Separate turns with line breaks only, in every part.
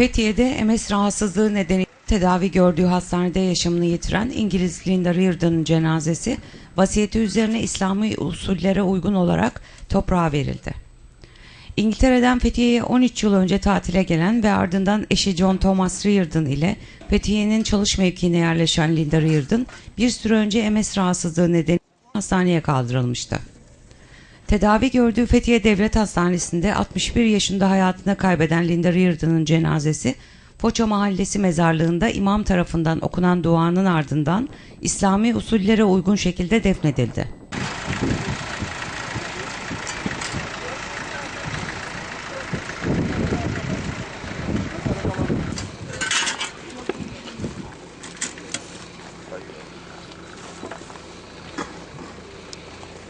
Fethiye'de MS rahatsızlığı nedeniyle tedavi gördüğü hastanede yaşamını yitiren İngiliz Linda Reardon'un cenazesi vasiyeti üzerine İslami usullere uygun olarak toprağa verildi. İngiltere'den Fethiye'ye 13 yıl önce tatile gelen ve ardından eşi John Thomas Reardon ile Fethiye'nin çalış mevkiine yerleşen Linda Reardon bir süre önce MS rahatsızlığı nedeniyle hastaneye kaldırılmıştı. Tedavi gördüğü Fethiye Devlet Hastanesi'nde 61 yaşında hayatını kaybeden Linda Reardon'un cenazesi Foça Mahallesi mezarlığında imam tarafından okunan duanın ardından İslami usullere uygun şekilde defnedildi.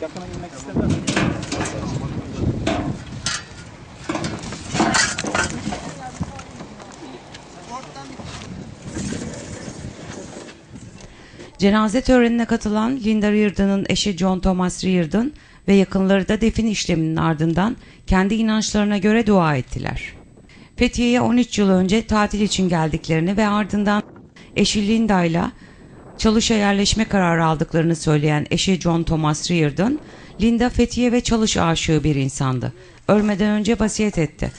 Yakına inmek istemem.
Cenaze törenine katılan Linda Reardon'ın eşi John Thomas Reardon ve yakınları da defin işleminin ardından kendi inançlarına göre dua ettiler. Fethiye'ye 13 yıl önce tatil için geldiklerini ve ardından eşi Linda ile Çalış'a yerleşme kararı aldıklarını söyleyen eşi John Thomas Reardon, Linda Fethiye ve Çalış aşığı bir insandı. Ölmeden önce vasiyet etti.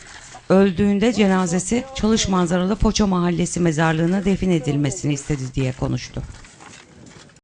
Öldüğünde cenazesi Çalış manzaralı Foça Mahallesi mezarlığına defin edilmesini istedi diye konuştu.